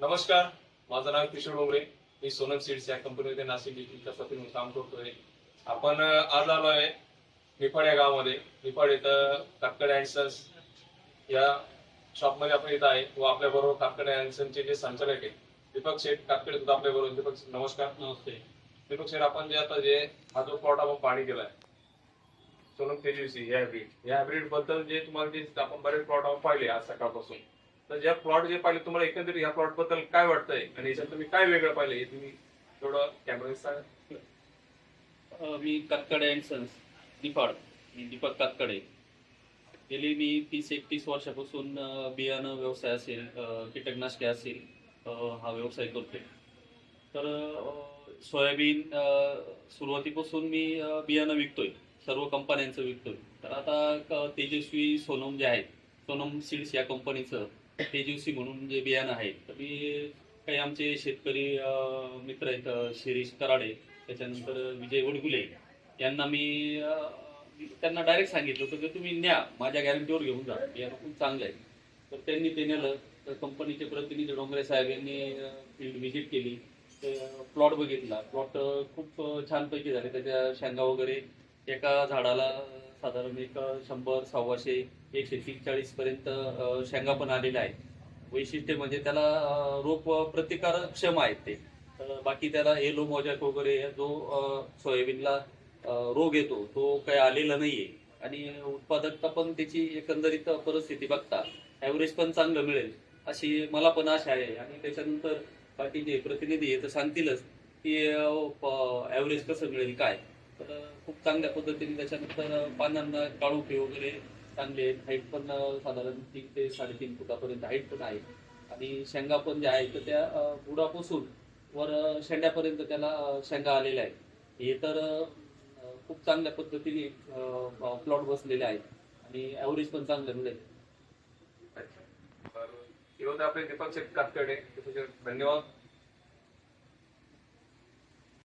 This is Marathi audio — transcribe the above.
नमस्कार माझं नाव किशोर डोंगरे मी सोनम सीड्स या कंपनीमध्ये नाशिक प्रतिनिधी काम करतोय आपण आज आलो आहे निफाड या गावामध्ये. निफाड इथं कातकडे अँड सन्स या शॉपमध्ये आपण इथं आहे व आपल्या बरोबर कातकडे अँड सन्सचे जे संचालक आहे दीपक शेठ कातकडे सुद्धा आपल्या बरोबर दीपक नमस्कार. नमस्ते. दीपक शेठ आपण जे आता जे हा जो प्लॉट आपण पाणी केलाय सोनम तेजस्वी या हायब्रिड या हायब्रिडबद्दल जे तुम्हाला जे आपण बरेच प्लॉट आपण पाहिले आज सकाळपासून तर ज्या प्लॉट जे पाहिले तुम्हाला एकंदरीत या प्लॉटबद्दल काय वाटतंय? आणि याच्यात तुम्ही काय वेगळं पाहिलं? हे तुम्ही थोडं कॅमेरा सांगा. मी कातकडे अँड सन्स निफाड मी दीपक कातकडे. गेली मी तीस एकतीस वर्षापासून बियाणं व्यवसाय असेल कीटकनाशके असेल हा व्यवसाय करतोय तर सोयाबीन सुरुवातीपासून मी बियाणं विकतोय. सर्व कंपन्यांचं विकतोय. तर आता तेजस्वी सोनम जे आहेत सोनम सीड्स या कंपनीचं तेजस्वी म्हणून जे बियाणं आहे तर मी काही आमचे शेतकरी मित्र आहेत शिरीष कराडे त्याच्यानंतर विजय वडगुले यांना मी त्यांना डायरेक्ट सांगितलं होतं की तुम्ही न्या माझ्या गॅरंटीवर घेऊन जा बियाणं खूप चांगलं आहे. तर त्यांनी ते नेलं तर कंपनीचे प्रतिनिधी डोंगरे साहेब यांनी फील्ड व्हिजिट केली प्लॉट बघितला. प्लॉट खूप छानपैकी झाले त्याच्या शेंगा वगैरे एका झाडाला साधारण एक शंभर सव्वाशे एकशे तीस चाळीस पर्यंत शेंगा पण आलेल्या आहेत. वैशिष्ट्य म्हणजे त्याला रोप रोग प्रतिकारक्षम आहेत ते. तर बाकी त्याला एलो मोजॅक वगैरे जो सोयाबीनला रोग येतो तो काही आलेला नाहीये. आणि उत्पादकता पण त्याची एकंदरीत परिस्थिती बघता ॲव्हरेज पण चांगलं मिळेल अशी मला पण आशा आहे. आणि त्याच्यानंतर बाकीचे प्रतिनिधी आहे तर सांगतीलच की ॲव्हरेज कसं मिळेल काय? तर खूप चांगल्या पद्धतीने त्याच्यानंतर पानांना काळोखी वगैरे चांगले आहेत. हाईट पण साधारण तीन ते साडेतीन फुटापर्यंत हाईट पण आहे. आणि शेंगा पण ज्या आहेत तर त्या बुडापासून वर शेंड्यापर्यंत त्याला शेंगा आलेल्या आहेत. हे तर खूप चांगल्या पद्धतीने प्लॉट बसलेले आहेत. आणि ॲव्हरेज पण चांगलं मिळेल हे होते आपले दीपक शेठ कातकडे धन्यवाद.